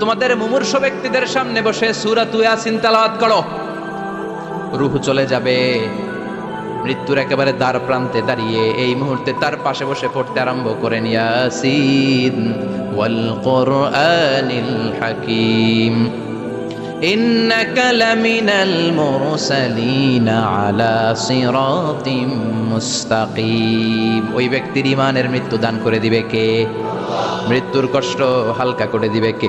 তোমাদের মুমূর্ষ ব্যক্তিদের সামনে বসে সুরা তুয়া তালাওয়াত করো। রুহ চলে যাবে। মৃত্যুর একেবারে দ্বার প্রান্তে দাঁড়িয়ে এই মুহূর্তে তার পাশে বসে পড়তে আরম্ভ করেন ইয়াসিন হাকিম। ওই ব্যক্তির ইমানের মৃত্যু দান করে দিবে কে? মৃত্যুর কষ্ট হালকা করে দিবে কে?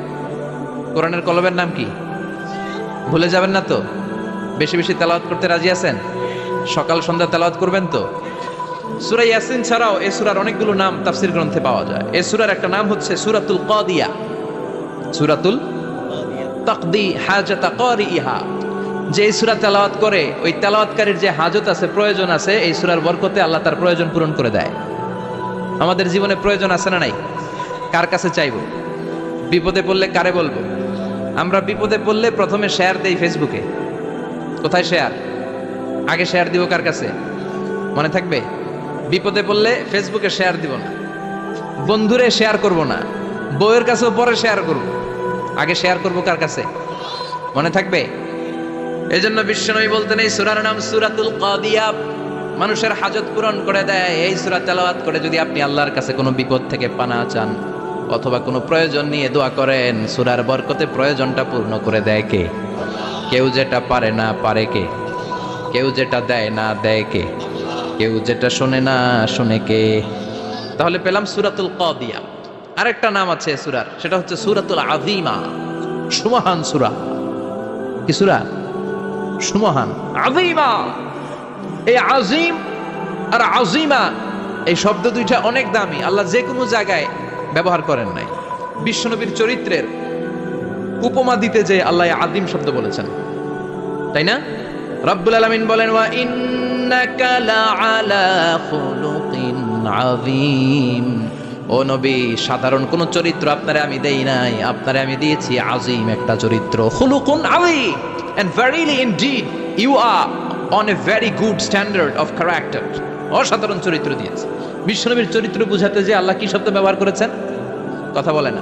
কোরআনের কলবের নাম কি? ভুলে যাবেন না তো? বেশি বেশি তেলাওয়াত করতে রাজি আছেন? সকাল, সন্ধ্যা তেলাওয়াত করবেন তো? সুরা ইয়াসিন ছাড়াও এই সূরার অনেকগুলো নাম তাফসীর গ্রন্থে পাওয়া যায়। এই সুরার একটা নাম হচ্ছে সূরাতুল কাদিয়া। সূরাতুল তাকদি, হাজাতা কারিহা। যে এই সূরা তেলাওয়াত করে, ওই তেলাওয়াতকারীর যে হাজত আছে, প্রয়োজন আছে, এই সূরার বরকতে আল্লাহ তার প্রয়োজন পূরণ করে দেয়। আমাদের জীবনে প্রয়োজন আছে না নাই? কার কাছে চাইব? বিপদে পড়লে কারে বলব? আমরা বিপদে পড়লে প্রথমে শেয়ার দেই ফেসবুকে কোথায় শেয়ার আগে শেয়ার দিব কার কাছে? মনে থাকবে? বিপদে পড়লে ফেসবুকে শেয়ার দিব না। বন্ধুরে শেয়ার করব না। বউয়ের কাছেও পরে শেয়ার করব। আগে শেয়ার করব কার কাছে? মনে থাকবে? এই জন্য বিশ্বনবী বলতেন, এই সুরার নাম সুরাতুল কাদিয়া। মানুষের হাজত পূরণ করে দেয়। এই সুরা তেলাওয়াত করে যদি আপনি আল্লাহর কাছে কোনো বিপদ থেকে পানা চান। অথবা কোনো প্রয়োজন নিয়ে দোয়া করেন, সুরার বরকতে প্রয়োজনটা পূর্ণ করে দেয় কে? কেউ যেটা পারে না, পারে কে? কেউ যেটা দেয় না, দেয় কে? কেউ যেটা শোনে না, শোনে কে? তাহলে পেলাম সুরাতুল কাদিয়া। আরেকটা নাম আছে সুরার, সেটা হচ্ছে সুরাতুল আদিমা সুমহান সুরা। কি সুরা? সুমহান। আদিমা এই আজিম আর আজিমা এই শব্দ দুইটা অনেক দামি। আল্লাহ যে কোনো জায়গায় ব্যবহার করেন নাই। বিশ্বনবীর চরিত্রের উপমা দিতে যে আল্লাহ আদিম শব্দ বলেছেন। তাই না? রব্বুল আলামিন বলেন, ওয়া ইন্নাকা লাআলা খুলুকিন আযীম। ও নবী, সাধারণ কোন চরিত্র আপনারে আমি দেই নাই। আপনারে আমি দিয়েছি আজিম একটা চরিত্র, খুলুকুন আযীম। And verily indeed you are on a very good standard of character অসাধারণ চরিত্র দিয়েছে। বিশ্বনবীর চরিত্র বুঝাতে যে আল্লাহ কি শব্দ ব্যবহার করেছেন, কথা বলে না।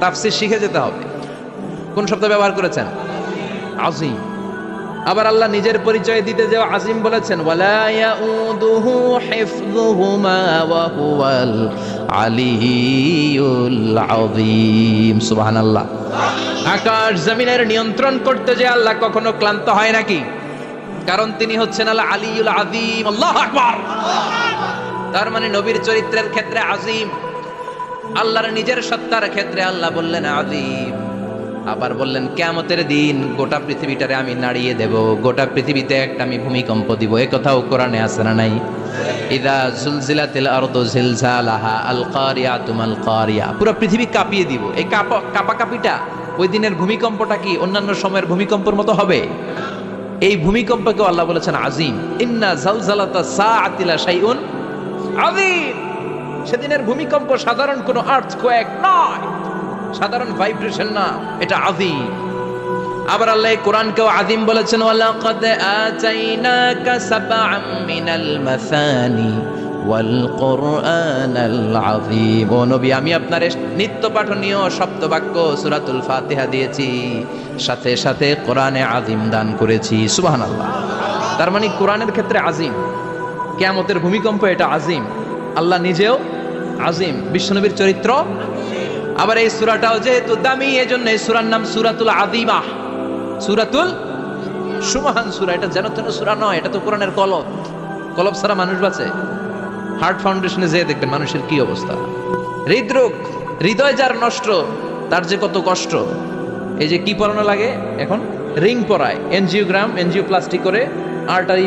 তাফসির শিখে যেতে হবে। কোন শব্দ ব্যবহার করেছেন? আজিম। আবার আল্লাহ নিজের পরিচয় দিতে যে আজিম বলেছেন সুবহানাল্লাহ। আকাশ জমিনের নিয়ন্ত্রণ করতে যে আল্লাহ কখনো ক্লান্ত হয় নাকি? কারণ তিনি হচ্ছেন আল্লাহ আলিউল আযীম। আল্লাহু আকবার। তার মানে নবীর চরিত্রের ক্ষেত্রে আজিম। আল্লাহর নিজের সত্তার ক্ষেত্রে আল্লাহ বললেন আদিম আবার বললেন, কেয়ামতের দিন গোটা পৃথিবীটারে আমি নাড়িয়ে দেব, গোটা পৃথিবীতে একটা আমি ভূমিকম্প দিব। এ কথাও কোরআনে আছে না নাই? ইদা জুলজিলাতিল আরদু জিলজালাহা আল কারিয়াতুম আল কারিয়া পুরো পৃথিবী কাঁপিয়ে দিব। এই কাপা, কাপাকাপিটা ওই দিনের ভূমিকম্পটা কি অন্যান্য সময়ের ভূমিকম্পের মতো হবে? এই ভূমিকম্পকেও আল্লাহ বলেছেন, আজিম। ইন্না জালজালাতা সাআতিলা শাইউন আযীম সেদিনের ভূমিকম্প সাধারণ কোনো আর্থকোয়েক নয়। সাধারণ ভাইব্রেশন না, এটা আযীম আবার আল্লাহ কোরআনকেও আযীম বলেছেন, ওয়ালাকাদ আতাইনাকা সাবআম মিনাল মাসানি ওয়াল কোরআনাল আযীম। নবী, আমি আপনার নিত্য পাঠনীয় সপ্তবাক্য সূরাতুল ফাতিহা দিয়েছি। সাথে সাথে কোরআনে আযীম দান করেছি। সুবহানাল্লাহ। তার মানে কোরআনের ক্ষেত্রে আযীম। কেয়ামতের ভূমিকম্প এটা আজিম। আল্লাহ নিজেও আজিম। বিশ্বনবীর চরিত্র। আবার এই সুরাটাও যেহেতু দামি এই জন্য এই সুরার নাম সুরাতুল আদিমা সুরাতুল সুমহান সুরা। এটা যেন তেন সুরা নয়, এটা তো কোরআনের কলব। কলব ছাড়া মানুষ বাঁচে। হার্ট ফাউন্ডেশনে যেয়ে দেখবেন মানুষের কি অবস্থা। হৃদরোগ, হৃদয় যার নষ্ট, তার যে কত কষ্ট। এই যে কি পরানো লাগে এখন? রিং পরায়। এনজিওগ্রাম এনজিও প্লাস্টিক করে আর্টারি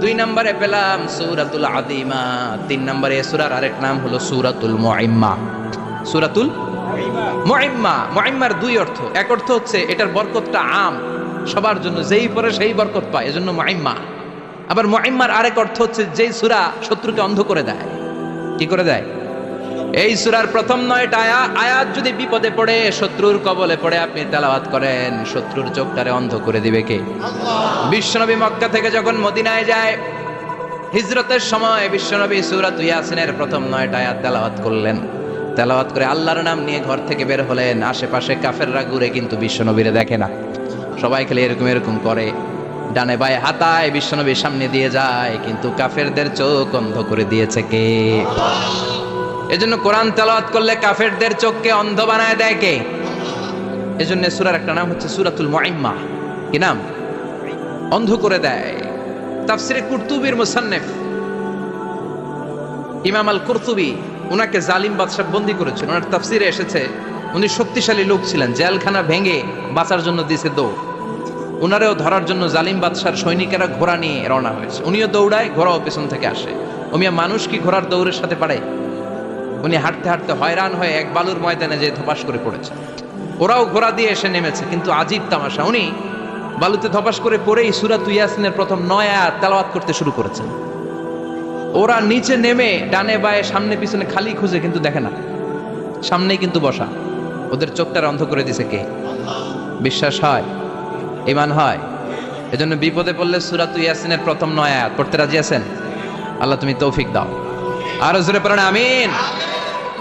দুই নম্বরে পেলাম সুরাতুল আদিমা তিন নম্বরে সুরার আরেক নাম হলো সুরাতুল মুআইম্মা সুরাতুল মুআইম্মা মুআইম্মার দুই অর্থ। এক অর্থ হচ্ছে এটার বরকতটা আম, সবার জন্য, যেই পরে সেই বরকত পায়, এজন্য মুআইম্মা আবার মুআইম্মার আরেক অর্থ হচ্ছে যেই সুরা শত্রুকে অন্ধ করে দেয়। কি করে দেয়? এই সুরার প্রথম নয়টা আয়া আয়াত যদি বিপদে পড়ে, শত্রুর কবলে পড়ে, আপনি তেলাওয়াত করেন। শত্রুর চোখটারে অন্ধ করে দিবে কে? বিশ্বনবী মক্কা থেকে যখন মদিনায় যায়, হিজরতের সময় বিশ্বনবী সুরাত ইয়াসিনের প্রথম নয়টা আয়াত তেলাওয়াত করলেন। তেলাওয়াত করে আল্লাহর নাম নিয়ে ঘর থেকে বের হলেন। আশেপাশে কাফেররা ঘুরে কিন্তু বিশ্বনবীরে দেখে না। সবাই খেলে এরকম এরকম করে। ডানে বায়ে হাতায় বিশ্বনবীর সামনে দিয়ে যায়, কিন্তু কাফেরদের চোখ অন্ধ করে দিয়েছে কে? এজন্য কোরআন তেলাওয়াত করলে কাফেরদের চোখকে অন্ধ বানায় দেয় কে? এজন্য সুরার একটা নাম হচ্ছে সুরাতুল মুআইম্মা কি নাম? অন্ধ করে দেয়। তাফসিরে কুরতুবির মুসান্নেফ ইমাম আল কুরতুবি ওনাকে জালিম বাদশাহ বন্দি করেছেন। ওনার তাফসিরে এসেছে, উনি শক্তিশালী লোক ছিলেন, জেলখানা ভেঙে বাঁচার জন্য দিছে দৌড়। ওনারেও ধরার জন্য জালিম বাদশার সৈনিকেরা ঘোড়া নিয়ে রওনা হয়েছে। উনিও দৌড়ায়, ঘোড়াও পেছন থেকে আসে। ওমিয়া মানুষ কি ঘোড়ার দৌড়ের সাথে পারে? উনি হাঁটতে হাঁটতে হয়রান হয়ে এক বালুর ময়দানে যে ধপাস করে পড়েছে। ওরাও ঘোড়া দিয়ে এসে নেমেছে, কিন্তু আজীব তামাশা। উনি বালুতে ধপাস করে পড়েই সুরাত ইয়াসিনের প্রথম নয় তেলাওয়াত করতে শুরু করেছেন। ওরা নিচে নেমে ডানে বায়ে সামনে পিছনে খালি খুঁজে কিন্তু দেখে না। সামনেই কিন্তু বসা। ওদের চোখটার অন্ধ করে দিছে কে? বিশ্বাস হয়? ইমান হয়? এজন্য বিপদে পড়লে সুরাত ইয়াসিনের প্রথম নয় পড়তে রাজি আছেন? আল্লাহ তুমি তৌফিক দাও। আরও জোরে পড়েন, আমিন।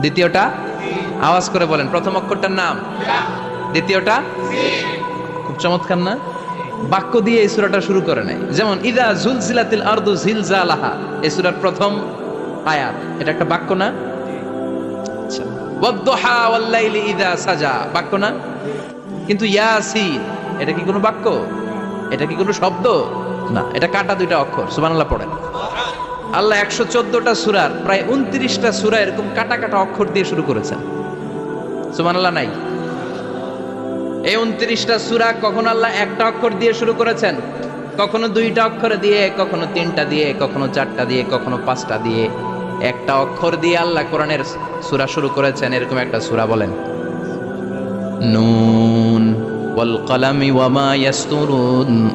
দ্বিতীয়টা? আওয়াজ করে বলেন, প্রথম অক্ষরটার নাম। দ্বিতীয়টা? খুব চমৎকার না? বাক্য দিয়ে এই সূরাটা শুরু করে নাই। যেমন, ইদা জুলজিলাতিল আরদু জিলজালাহা এই সূরার প্রথম আয়াত। এটা একটা বাক্য না? আচ্ছা। ওয়াদ্দুহা ওয়াল্লাইলি ইদা সাজা বাক্য না? কিন্তু ইয়াসিন এটা কি কোনো বাক্য? এটা কি কোনো শব্দ? না, এটা কাটা দুইটা অক্ষর, সুবহানাল্লাহ পড়েন। আল্লাহ একশো চোদ্দটা সুরার, প্রায় উনত্রিশটা সুরা এরকম কাটা কাটা অক্ষর দিয়ে শুরু করেছেন। সুমান আল্লাহ নাই? এই উনত্রিশটা সুরা কখন আল্লাহ একটা অক্ষর দিয়ে শুরু করেছেন? কখনো দুইটা অক্ষর দিয়ে, কখনো তিনটা দিয়ে, কখনো চারটা দিয়ে, কখনো পাঁচটা দিয়ে। একটা অক্ষর দিয়ে আল্লাহ কোরআনের সুরা শুরু করেছেন, এরকম একটা সুরা বলেন। নুন ওয়াল কলামি ওয়ামা ইয়াসতুরুন।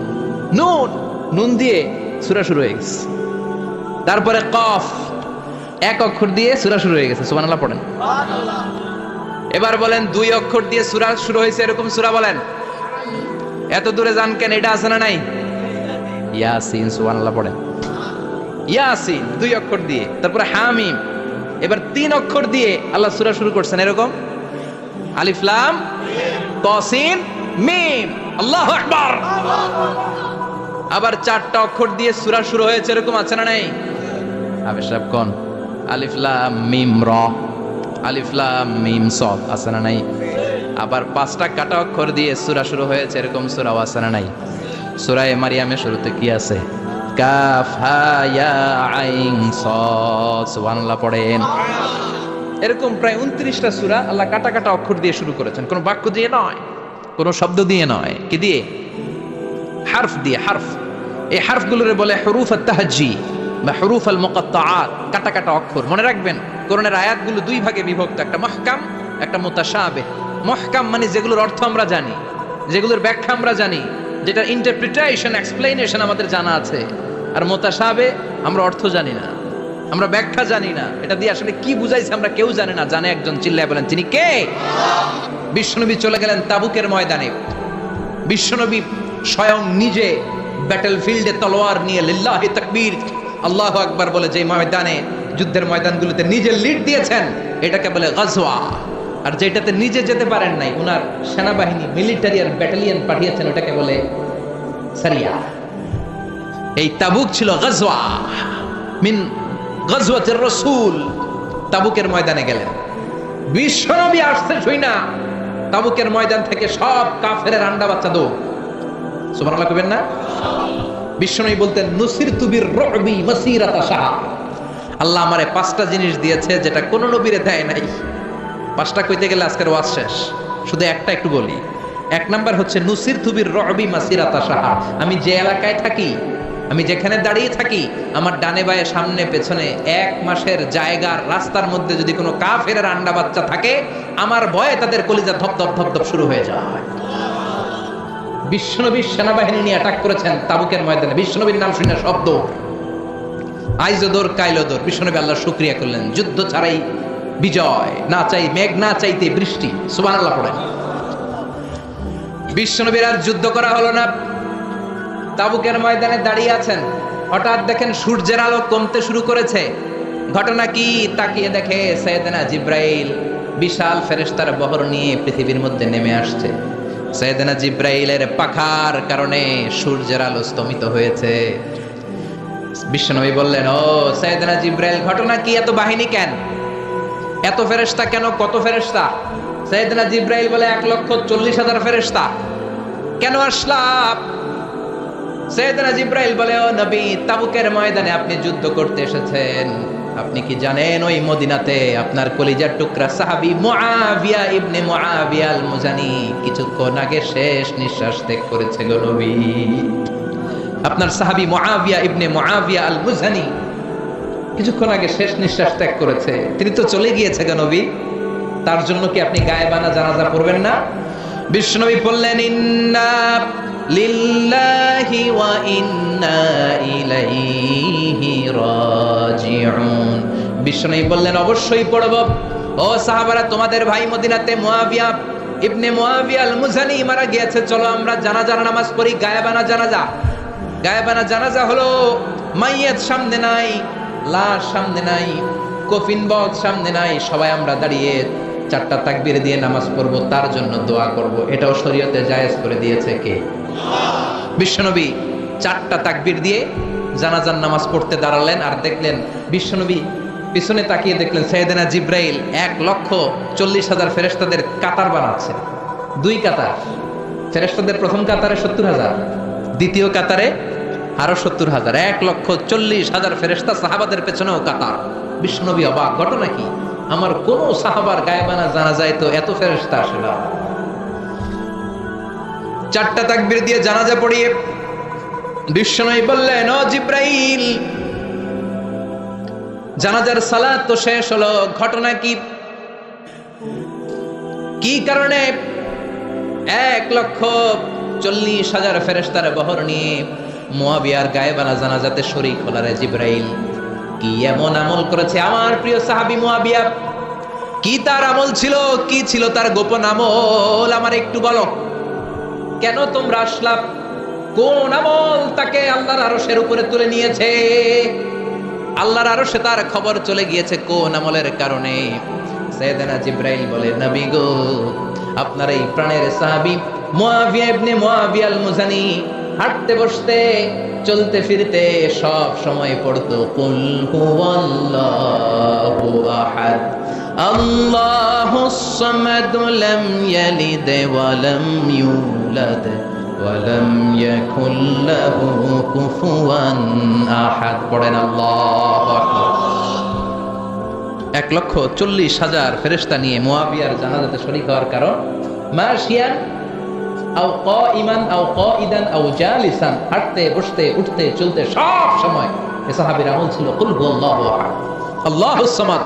নুন! নুন দিয়ে সুরা শুরু হয়ে গেছে। তারপরে কফ, এক অক্ষর দিয়ে সুরা শুরু হয়ে গেছে, সুবহানাল্লাহ পড়েন। এবার বলেন, দুই অক্ষর দিয়ে সুরা শুরু হয়েছে, এরকম সুরা বলেন। এত দূরে যান কেন, এটা আছে না নাই? ইয়াসিন, সুবহানাল্লাহ পড়েন। ইয়াসিন, দুই অক্ষর দিয়ে, তারপরে হামিম। এবার তিন অক্ষর দিয়ে আল্লাহ সুরা শুরু করছেন, এরকম। আলিফ, লাম, তসিন, মিম, আল্লাহু আকবার। আবার চারটা অক্ষর দিয়ে সুরা শুরু হয়েছে, এরকম আছে না নাই? সাহেব কোন আলিফ লাম মিম র আলিফ লাম মিম আছে নাই আবার পাঁচটা কাটা অক্ষর দিয়ে সুরা শুরু হয়েছে এরকম সুরাও আছে নাই সুরায় মারিয়ামের শুরুতে কি আছে কাফ আইন পড়েন এরকম প্রায় উনত্রিশটা সুরা আল্লাহ কাটা কাটা অক্ষর দিয়ে শুরু করেছেন কোনো বাক্য দিয়ে নয় কোনো শব্দ দিয়ে নয় কি দিয়ে হার্ফ দিয়ে হার্ফ এই হারফগুলোরে বলে হরুফ তাহাজি বা হরুফ আল মোকাত্তাআত কাটা কাটা অক্ষর। মনে রাখবেন, কোরআনের আয়াতগুলো দুই ভাগে বিভক্ত, একটা মহকাম, একটা মুতাশাবে মহকাম মানে যেগুলোর অর্থ আমরা জানি, যেগুলোর ব্যাখ্যা আমরা জানি, যেটার ইন্টারপ্রিটেশন এক্সপ্লেনেশন আমাদের জানা আছে। আর মোতাশাবে আমরা অর্থ জানি না, আমরা ব্যাখ্যা জানি না। এটা দিয়ে আসলে কি বুঝাইছে আমরা কেউ জানি না। জানে একজন, চিল্লায় বলেন, তিনি কে? বিষ্ণুনবী চলে গেলেন তাবুকের ময়দানে। বিশ্বনবী স্বয়ং নিজে ব্যাটেল ফিল্ডে তলোয়ার নিয়ে লিল্লাহি তাকবীর আল্লাহ আকবার বলে যে ময়দানে যুদ্ধের ময়দানগুলোতে নিজে লিড দিয়েছেন, এটাকে বলে গজওয়া। আর যেটাতে নিজে যেতে পারেন নাই, উনার সেনাবাহিনী মিলিটারি আর ব্যাটালিয়ন পাঠিয়েছেন, ওটাকে বলে সারিয়া। এই তাবুক ছিল গজওয়া। মিন গজওয়াতের রসুল তাবুকের ময়দানে গেলেন। বিশ্বনবী আসছে শুই না, তাবুকের ময়দান থেকে সব কাফের আন্ডা বাচ্চা দো সুবহানাল্লাহ কবেন না? বিশ্বনবী বলতেন নুসির তুবির রবি মাসিরাতা শাহ। আল্লাহ আমারে পাঁচটা জিনিস দিয়েছে যেটা কোনো নবীরে দেয় নাই। পাঁচটা কইতে গেলে আজকের ওয়াজ শেষ। শুধু একটা একটু বলি। এক নাম্বার হচ্ছে নুসির তুবির রবি মাসিরাতা সাহা আমি যে এলাকায় থাকি, আমি যেখানে দাঁড়িয়ে থাকি, আমার ডানে বায়ে সামনে পেছনে এক মাসের জায়গার রাস্তার মধ্যে যদি কোনো কাফের আন্ডা বাচ্চা থাকে, আমার ভয়ে তাদের কলিজা ধপ ধপ ধপ ধপ শুরু হয়ে যায়। বিশ্বনবীর সেনাবাহিনী নিয়ে অ্যাটাক করেছেন তাবুকের ময়দানে। বিশ্বনবীর নাম শুনে শব্দ। আইজদোর কাইলদোর বিশ্বনবী আল্লাহ শুক্রিয়া করলেন। যুদ্ধ ছাড়াই বিজয়। না চাই মেঘ, না চাইতে বৃষ্টি। সুবান আল্লাহ পড়েন। বিশ্বনবীর আর যুদ্ধ করা হলো না। তাবুকের ময়দানে দাঁড়িয়ে আছেন। হঠাৎ দেখেন সূর্যের আলো কমতে শুরু করেছে। ঘটনা কি? তাকিয়ে দেখে সৈয়দনা জিব্রাইল বিশাল ফেরেশতার বহর নিয়ে পৃথিবীর মধ্যে নেমে আসছে। সৈয়দনা জিব্রাইলের পাখার কারণে সূর্যের আলো স্তমিত হয়েছে। বিশ্বনবী বললেন, ও সৈয়দনা জিব্রাইল, ঘটনা কি? এত বাহিনী কেন? এত কেন? কত ফেরেশতা? সৈয়দনা জিব্রাইল বলে, এক লক্ষ চল্লিশ হাজার ফেরেশতা। কেন আসলাম? সৈয়দনা জিব্রাইল বলে, ও নবী, তাবুকের ময়দানে আপনি যুদ্ধ করতে এসেছেন। আপনি কি জানেন ওই মদিনাতে আপনার কলিজার টুকরা সাহাবী মুআবিয়া ইবনে মুআবিয়া আল মুজানি কিছুক্ষণ আগে শেষ নিঃশ্বাস ত্যাগ করেছে গো নবী। আপনার সাহাবী মুআবিয়া ইবনে মুআবিয়া আল মুজানি কিছুক্ষণ আগে শেষ নিঃশ্বাস ত্যাগ করেছে। তিনি তো চলে গিয়েছে গো নবী। তার জন্য কি আপনি গায়েবানা জানাজা পড়বেন না? বিষ্ণবী বললেন, ইন্না লিল্লাহি ওয়া ইন্না ইলাইহি রাজিউন। বিষ্ণবী বললেন, অবশ্যই পড়ব। ও সাহাবারা, তোমাদের ভাই মদিনাতে মুআবিয়া ইবনে মুআবিয়া আল মুজানি মারা গিয়েছে। চলো আমরা জানাজার নামাজ পড়ি, গায়েবানা জানাজা। গায়েবানা জানাজা হলো, মাইয়াত সামনে নাই, লাশ সামনে নাই, কফিন বক্স সামনে নাই, সবাই আমরা দাঁড়িয়ে চারটা তাকবির দিয়ে নামাজ পড়ব, তার জন্য দোয়া করব। এটাও শরীয়তে জায়েজ করে দিয়েছে কে? বিশ্বনবী চারটা তাকবির দিয়ে জানাজার নামাজ পড়তে দাঁড়ালেন আর দেখলেন বিশ্বনবী পিছনে তাকিয়ে দেখলেন সৈয়দেনা জিব্রাইল এক লক্ষ চল্লিশ হাজার ফেরেস্তাদের কাতার বানাচ্ছে। দুই কাতার। ফেরেস্তাদের প্রথম কাতারে সত্তর হাজার, দ্বিতীয় কাতারে আরও সত্তর হাজার। এক লক্ষ চল্লিশ হাজার ফেরেস্তা সাহাবাদের পেছনেও কাতার। বিষ্ণবী অবাক, ঘটনা কি? আমার কোন সাহাবার গায়েবানা জানা যায় তো এত ফেরেস্তা আসে না। চারটা তাকবির দিয়ে জানাজা পড়িয়ে বিষ্ণবী বললেন জিব্রাইল, জানাজার সালাত তো শেষ হলো, ঘটনা কি? কি কারণে? এক লক্ষ চল্লিশ হাজার ফেরেস্তার বহর নিয়ে মোয়াবিয়ার গায়েবানা জানাজাতে শরীক হলারে জিব্রাইল। কি এমন আমল করেছে? আমার প্রিয় সাহাবি মোয়াবিয়া, কি তার আমল ছিল, কি ছিল তার গোপন আমল? আমার একটু বলো। কেন তোমরা আসলাম কোন আমল তাকে আল্লাহর আরশের উপরে তুলে নিয়েছে? আল্লাহর আরশে তার খবর চলে গিয়েছে কোন আমলের কারণে? সৈয়দনা জিব্রাইল বলে, নবী গো, আপনার এই প্রাণের সাহাবী মুআবিয়া ইবনে মুআবিয়া আল মুজানি হাঁটতে বসতে, চলতে ফিরতে সব সময় পড়তো, কুল হুয়াল্লাহু আহাদ। আল্লাহুস সামাদ লাম ইয়ালিদ ওয়া লাম ইউলাদ ওয়া লাম ইয়াকুল লাহু পড়েন আল্লাহু আকবার। এক লক্ষ চল্লিশ হাজার ফেরেস্তা নিয়ে মোয়াবিয়ার জানাজাতে শরিক হওয়ার কারণ মার্শিয়ান আও ক ইমান আও ক ইদান আও জালিসান, হাঁটতে, বসতে, উঠতে, চলতে সব সময়। এ সাহাবীর আমল ছিল কুল আল্লাহু আহাদ। আল্লাহুস সামাদ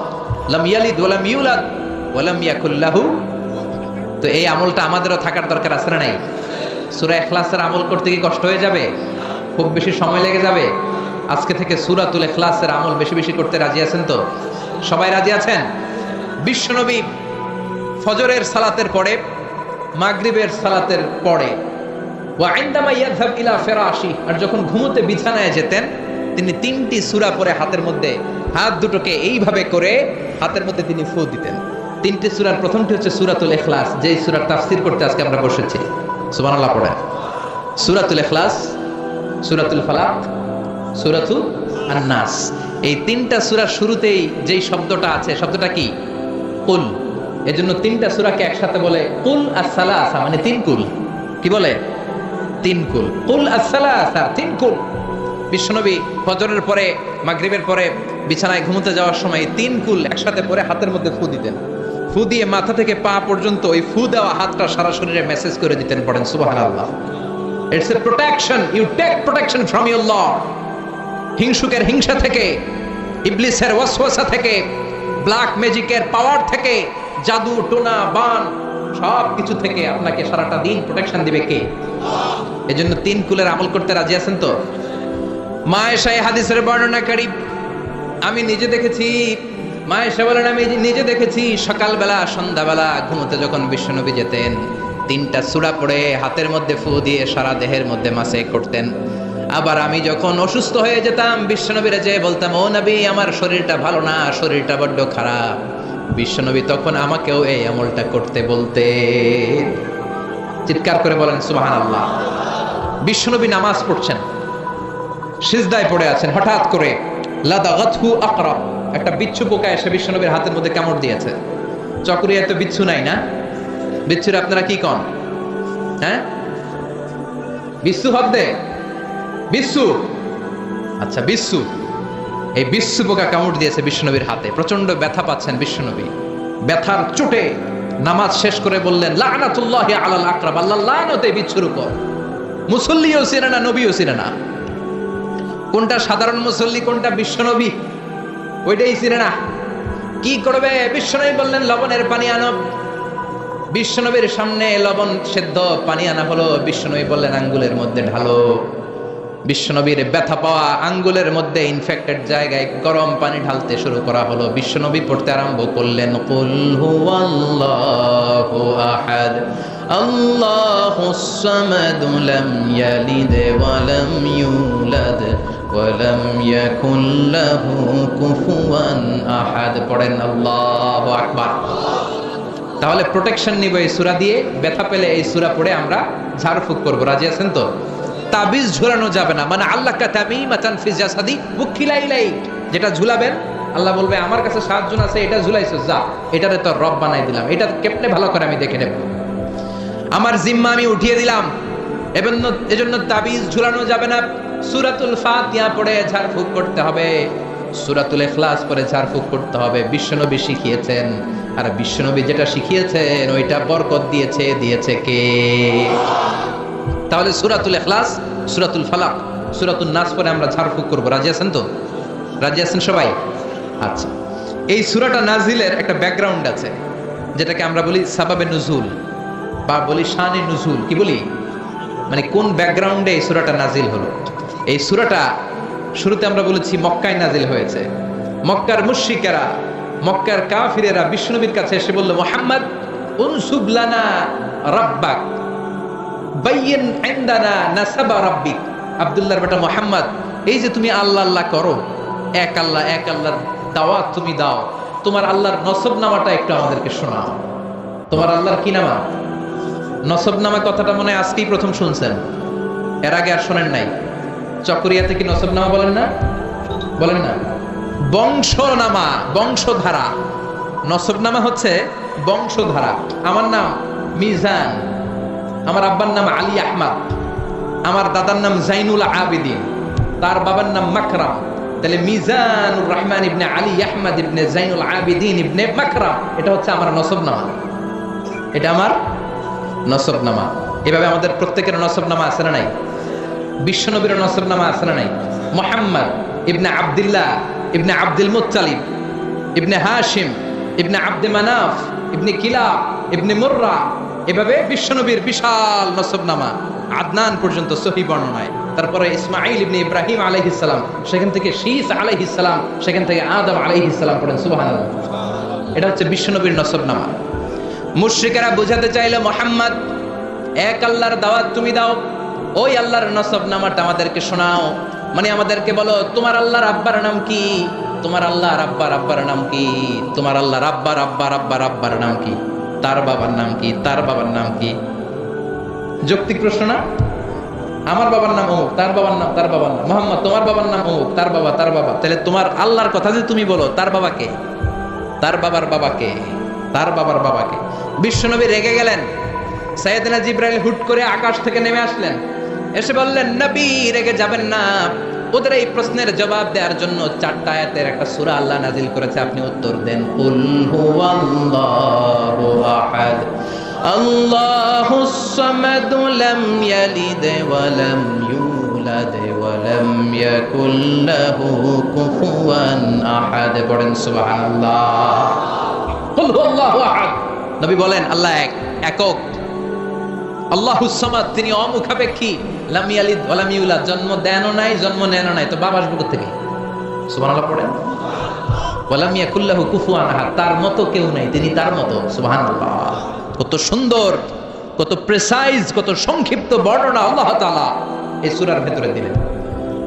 তো এই আমলটা আমাদেরও থাকার দরকার আছে না নাই? সূরা ইখলাসের আমল করতে কি কষ্ট হয়ে যাবে? খুব বেশি সময় লেগে যাবে? আজকে থেকে ইখলাসের আমল বেশি বেশি করতে রাজি আছেন তো? সবাই রাজি আছেন? বিশ্বনবী ফজরের সালাতের পরে, মাগরিবের সালাতের পরে, ওয়া ইনদামা ইয়াযহাব ইলা ফিরাশি, আর যখন ঘুমোতে বিছানায় যেতেন তিনি তিনটি সূরা পরে হাতের মধ্যে, হাত দুটোকে এইভাবে করে হাতের মধ্যে তিনি ফু দিতেন। তিনটি সূরার প্রথমটি হচ্ছে সূরাতুল ইখলাস, যেই সূরার তাফসীর করতে আজকে আমরা বসেছি। সুবহানাল্লাহ পড়েন। সূরাতুল ইখলাস, সূরাতুল ফালাক, সূরাতু আন-নাস। এই তিনটা সূরার শুরুতেই যেই শব্দটা আছে, শব্দটা কি? কুল। এজন্য তিনটা সূরাকে একসাথে বলে কুল as-সালাসা মানে তিন কুল। কি বলে? তিন কুল। কুল as-সালাসা তিন কুল। বিশ্বনবী ফজরের পরে, মাগরিবের পরে বিছানায় ঘুমোতে যাওয়ার সময় তিন কুল একসাথে পরে হাতের মধ্যে ফু দিতেন। ফু দিয়ে মাথা থেকে পা পর্যন্ত ওই ফু দেওয়া হাতটা সারা শরীরে মেসেজ করে দিতেন, পড়েন, সুবহানাল্লাহ। It's a protection you take protection from your lord হিংসুকের হিংসা থেকে, ইবলিসের ওয়াসওয়াসা থেকে ব্ল্যাক ম্যাজিকের পাওয়ার থেকে, জাদু, টোনা, বান, সব কিছু থেকে আপনাকে সারাটা দিন প্রোটেকশন দিবে কে? এজন্য তিন কুলের আমল করতে রাজি আছেন তো? মা এসা এই হাদিসের বর্ণনাকারী আমি নিজে দেখেছি মায়েশা বলেন, আমি নিজে দেখেছি, সকালবেলা, সন্ধ্যাবেলা ঘুমোতে যখন বিশ্বনবী যেতেন, তিনটা সুরা পড়ে হাতের মধ্যে ফু দিয়ে সারা দেহের মধ্যে মাসে করতেন। আবার আমি যখন অসুস্থ হয়ে যেতাম, বিশ্বনবীরা যে বলতাম, ও নবী, আমার শরীরটা ভালো না, শরীরটা বড্ড খারাপ। বিশ্বনবী তখন আমাকেও এই আমলটা করতে বলতে চিৎকার করে বলেন সুবাহান আল্লাহ বিশ্বনবী নামাজ পড়ছেন। সিজদায় পড়ে আছেন। হঠাৎ করে, লাদাগাতহু আকরা, একটা বিচ্ছু পোকা এসে বিশ্বনবীর হাতের মধ্যে কামড় দিয়েছে। চকরিয়া তো বিচ্ছু নাই না? বিচ্ছুর আপনারা কি কন? হ্যাঁ? বিচ্ছু হদ্দে বিশ্বু আচ্ছা বিশ্বু এই বিশ্বু পোকা কামড় দিয়েছে বিশ্বনবীর হাতে। প্রচণ্ড ব্যথা পাচ্ছেন বিশ্বনবী। ব্যথার চোটে নামাজ শেষ করে বললেন, লানাতুল্লাহ আলাল আকরাব, আল্লাহ লানতে বিচ্ছুর উপর। মুসল্লিও ছিলেন না, নবীও ছিলেন না। কোনটা সাধারণ মুসল্লি, কোনটা বিশ্বনবী ওইটাই ছিলেন না। কি করবে? বিশ্বনবী বললেন, লবণের পানি আনো। বিশ্বনবীর সামনে লবণ সেদ্ধ, পানি আনা হলো। বিশ্বনবী বললেন, আঙ্গুলের মধ্যে ঢালো। বিশ্বনবীর ব্যথা পাওয়া আঙ্গুলের মধ্যে ইনফেক্টেড জায়গায় গরম পানি ঢালতে শুরু করা হলো। বিশ্বনবী পড়তে আরম্ভ করলেন, কুল হুয়াল্লাহু লাম ইয়ালিদ ওয়া লাম ইউলাদ লাম ইয়াকুল লাহু কুফুয়ান আহাদ পড়েন আল্লাহু আকবার। তাহলে প্রোটেকশন নিব এই সূরা দিয়ে। ব্যথা পেলে এই সূরা পড়ে আমরা ঝাড়ফুঁক করব। রাজি আছেন তো? তাবিজ ঝুলানো যাবে না। মানে আল্লাহ কা তামিমাতান ফি জাসাদি। মুখিলাইলাই যেটা ঝুলাবেন, আল্লাহ বলবে, আমার কাছে সাতজন আছে, এটা ঝুলাইছো, যা। এটারে তো রব বানাই দিলাম। এটা কেমনে ভালো করে আমি দেখে নেব? আমার জিম্মা আমি উঠিয়ে দিলাম। এজন্য তাবিজ ঝুলানো যাবে না। সূরাতুল ফাতিহা পড়ে ঝাড়ফুঁক করতে হবে। সূরাতুল ইখলাস পড়ে ঝাড়ফুঁক করতে হবে। বিশ্বনবী শিখিয়েছেন। আর বিশ্বনবী যেটা শিখিয়েছেন, ওইটা বরকত দিয়েছে। দিয়েছে কে? তাহলে সুরাতুল এখলাস সুরাতুল ফালাক সুরাতুল নাস পরে আমরা ঝাড়ফুঁক করব। রাজি আছেন তো? রাজি আছেন সবাই? আচ্ছা। এই সুরাটা নাজিলের একটা ব্যাকগ্রাউন্ড আছে, যেটাকে আমরা বলি সাবাবে নুজুল বা বলি শানে নুজুল। কি বলি? মানে কোন ব্যাকগ্রাউন্ডে এই সুরাটা নাজিল হলো? এই সুরাটা শুরুতে আমরা বলেছি মক্কায় নাজিল হয়েছে। মক্কার মুশরিকেরা, মক্কার কাফিরেরা বিষ্ণুবীর কাছে এসে বলল, মোহাম্মদ উনসুবলানা রাব্বাক রাব্বিক। মোহাম্মদ, এই যে তুমি আল্লাহ আল্লাহ করো, এক আল্লাহ, এক দাওয়াত তুমি দাও, তোমার আল্লাহর একটু আমাদেরকে শোনাও। তোমার আল্লাহর কি নামা? কথাটা মনে আজকেই প্রথম শুনছেন। এর আগে আর শোনেন নাই। চকরিয়াতে কি নসব নামা বলেন না? বলেন না। বংশনামা, বংশধারা। নসবনামা হচ্ছে বংশধারা। আমার নাম মিজান। আমার আব্বার নাম আলী আহমদ। আমার দাদার নাম জাইনুল আবেদিন। তার বাবার নাম মাকরাম। তাহলে মিজানুর রহমান ইবনে আলী আহমদ ইবনে জাইনুল আবিদিন ইবনে মাকরাম। এটা হচ্ছে আমার নসবনামা এটা আমার নসবনামা এভাবে আমাদের প্রত্যেকের নসবনামা আছে না নাই? বিশ্বনবীর নসবনামা আছে না নাই? মোহাম্মদ ইবনে আব্দুল্লাহ ইবনে আব্দুল মুত্তালিব, ইবনে হাশিম, ইবনে আব্দে মানাফ, ইবনে কিলাব, ইবনে মুর্রা, এভাবে বিশ্বনবীর বিশাল নসবনামা আদনান পর্যন্ত সহি বর্ণনায়। তারপরে ইসমাইল ইবনে ইব্রাহিম আলাইহিসসালাম সেখান থেকে শীস আলাইহিসসালাম সেখান থেকে আদম আলাইহিসসালাম পড়েন, সুবহানাল্লাহ। এটা হচ্ছে বিশ্বনবীর নসবনামা মুশ্রিকেরা বোঝাতে চাইলে, মোহাম্মদ, এক আল্লাহর দাওয়াত তুমি দাও ওই আল্লাহর নসব নামাটা আমাদেরকে শোনাও। মানে আমাদেরকে বলো, তোমার আল্লাহর আব্বার নাম কি? তোমার আল্লাহর আব্বার আব্বার নাম কি? তোমার আল্লাহর আব্বার আব্বার আব্বার আব্বার নাম কি? তার বাবার নাম কি? তার বাবার নাম কি? যৌক্তিক প্রশ্ন না? আমার বাবার নাম অমুক, তার বাবার নাম, তার বাবার নাম। মোহাম্মদ, তোমার বাবার নাম অমুক, তার বাবা তার বাবা। তাহলে তোমার আল্লাহর কথা যে তুমি বলো, তার বাবাকে তার বাবার বাবাকে তার বাবার বাবাকে বিশ্বনবী রেগে গেলেন। সাইয়েদনা জিব্রাইল হুট করে আকাশ থেকে নেমে আসলেন। এসে বললেন, নবী, রেগে যাবেন না। ওদের এই প্রশ্নের জবাব দেওয়ার জন্য চারটা আয়াতের একটা সূরা আল্লাহ নাজিল করেছে। আপনি উত্তর দেন আল্লাহুস নবী বলেন, আল্লাহ এক, একক। আল্লাহুসামাদ তিনি অমুখাপেক্ষী। লাম লাম জন্ম দেনও নাই, জন্ম নেনও নাই। তো বাবা আসবে থেকে পড়েন। কুফুয়ান তার মতো কেউ নাই, তিনি তার মতো। কত সুন্দর, কত প্রেসাইজ কত সংক্ষিপ্ত বর্ণনা আল্লাহ এই ভেতরে দিলেন।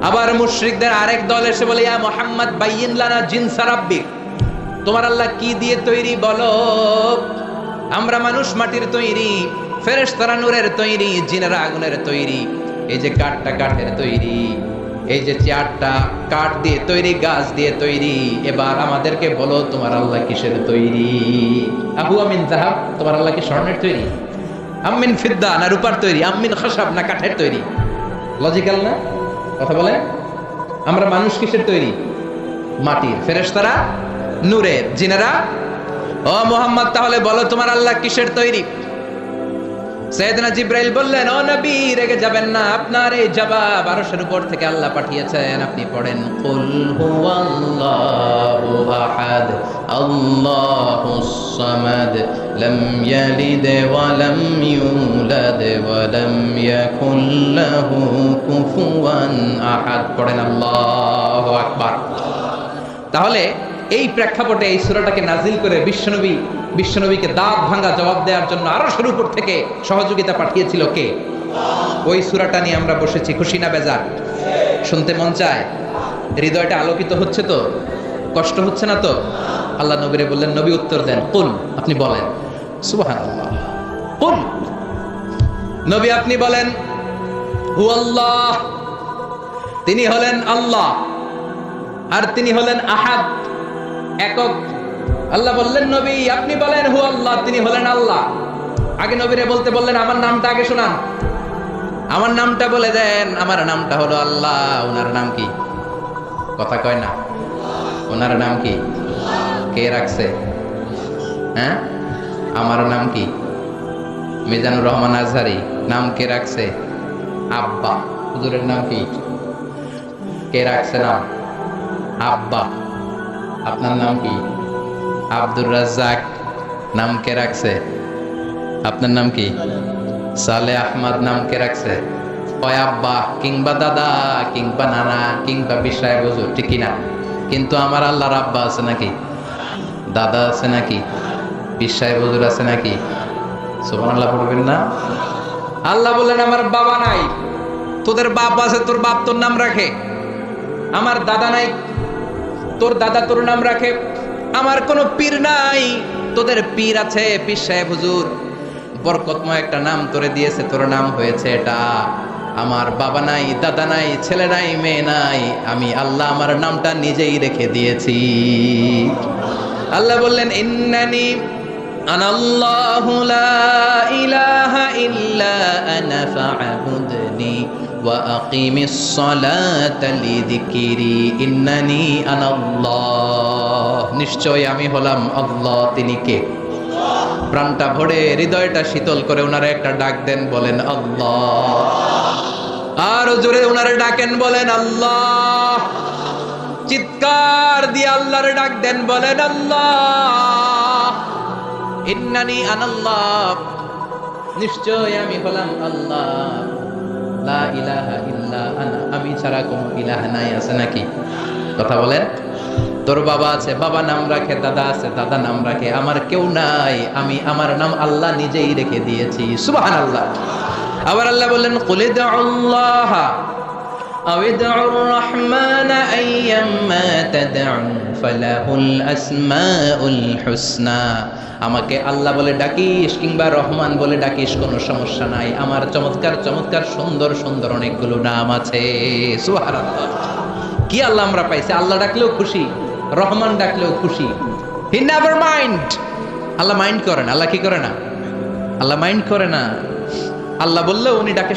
আবার মুশরিকদের আরেক দল এসে বলে, ইয়া মুহাম্মদ, বাইয়িন লানা তোমার আল্লাহ কি দিয়ে তৈরি বলো? আমরা মানুষ মাটির তৈরি, ফেরেশতারা নূরের তৈরি, জিনেরা আগুনের তৈরি। এই যে কাঠটা কাঠের তৈরি, এই যে চেয়ারটা কাঠ দিয়ে তৈরি, গাছ দিয়ে তৈরি, এবার আমাদেরকে বলো, তোমার আল্লাহ কিসের তৈরি? আবু আমিন জাহাব, তোমার আল্লাহ কি স্বর্ণের তৈরি? আমিন ফিদ্দা না রূপার তৈরি? আমিন খাসাব না কাঠের তৈরি? লজিক্যাল না? কথা বলে? আমরা মানুষ কিসের তৈরি? মাটির। ফেরেশতারা? নূরের। জিনেরা? ও মোহাম্মদ, তাহলে বলো, তোমার আল্লাহ কিসের তৈরি? সৈয়দনা জিব্রাইল বললেন, ও নবী, রেগে যাবেন না। আপনার এই জবাব আরশের উপর থেকে আল্লাহ পাঠিয়েছেন। আপনি পড়েন, কুল হুয়াল্লাহু আহাদ, আল্লাহুস সামাদ, লাম ইয়ালিদ ওয়া লাম ইউলাদ ওয়া লাম ইয়াকুল লাহু কুফুয়ান আহাদ। পড়েন, আল্লাহু আকবার। তাহলে এই প্রেক্ষাপটে এই সূরাটাকে নাজিল করে বিশ্বনবী, বিশ্বনবীকে দাঁত ভাঙা জবাব দেওয়ার জন্য আরও শুরু উপর থেকে সহযোগিতা পাঠিয়েছিল কে? ওই সুরাটা নিয়ে আমরা বসেছি, খুশি না বেজার? শুনতে মন চায়? হৃদয়টা আলোকিত হচ্ছে তো? কষ্ট হচ্ছে না তো? আল্লাহ নবীরে বললেন, নবী উত্তর দেন, কুল আপনি বলেন। সুবহানাল্লাহ। কুল। নবী আপনি বলেন হু আল্লাহ তিনি হলেন আল্লাহ। আর তিনি হলেন আহাদ। একক। আল্লাহ বললেন, নবী, আপনি বলেন হু আল্লাহ, তিনি হলেন আল্লাহ। আগে নবীরে বলতে বললেন, আমার নামটা আগে শোনান। আমার নামটা বলে দেন, আমার নামটা হলো আল্লাহ। ওনার নাম কি? কথা কয় না। ওনার নাম কি? কে রাখছে? হ্যাঁ? আমার নাম কি? মিজানুর রহমান আজহারি। নাম কে রাখছে? আব্বা। হুজুরের নাম কি? কে রাখছে নাম? আব্বা। আপনার নাম কি? আব্দুর রাজ্জাক নাম কে রাখছে। আপনার নাম কি? সালে আহমদ নাম কে রাখছে। ওই আব্বা, কিংবা দাদা, কিংবা নানা, কিংবা বিশ্বায় বুঝুর ঠিকই না কিন্তু আমার আল্লাহর আব্বা আছে নাকি? দাদা আছে নাকি? বিশ্বায় বুজুর আছে নাকি? সোমান আল্লাহ পড়বেন না? আল্লাহ বললেন, আমার বাবা নাই। তোদের বাপ আছে, তোর বাপ তোর নাম রাখে। আমার দাদা নাই তোর দাদা তোর নাম রাখে। আমার কোনো পীর নাই। তোদের পীর আছে পীর সাহেব হুজুর। বরকতময় একটা নাম তোরে দিয়েছে, তোর নাম হয়েছে এটা। আমার বাবা নাই, দাদা নাই, ছেলে নাই, মেয়ে নাই। আমি আল্লাহ আমার নামটা নিজেই রেখে দিয়েছি। আল্লাহ বললেন, ইন্নানি আনাল্লাহু লা ইলাহা ইল্লা আনা ফা'বুদনি। وأقيم الصلاة لذكري إنني أنا الله নিশ্চয় আমি হলাম আল্লাহ তিনি কে প্রাণটা ভরে হৃদয়টা শীতল করে ওনারা একটা ডাক দেন বলেন আল্লাহ আরো জোরে ওনারা ডাকেন বলেন আল্লাহ চিৎকার দিয়ে আল্লাহর ডাক দেন বলেন আল্লাহ ইন্নানি আনাল্লাহ নিশ্চয় আমি হলাম আল্লাহ লা ইলাহা ইল্লা আনা আমি ছাড়া কোনো ইলাহ নাই আছে নাকি কথা বলেন তোর বাবা আছে বাবা নাম রাখে দাদা আছে দাদা নাম রাখে আমার কেউ নাই আমি আমার নাম আল্লাহ নিজেই রেখে দিয়েছি সুবহানাল্লাহ আবার আল্লাহ বললেন কুলে আল্লাহ أو ادعوا الرحمن أيما تدعوا فله الأسماء الحسنى আমাকে আল্লাহ বলে ডাকিস কিংবা রহমান বলে ডাকিস, কোনো সমস্যা নাই। আমার চমৎকার চমৎকার, সুন্দর সুন্দর অনেকগুলো নাম আছে। কি আল্লাহ আমরা পাইছি? আল্লাহ ডাকলেও খুশি, রহমান ডাকলেও খুশি। হি নেভার মাইন্ড আল্লাহ মাইন্ড করে না। আল্লাহ কি করে না? আল্লাহ মাইন্ড করে না। আল্লাহ বললেও উনি ডাকে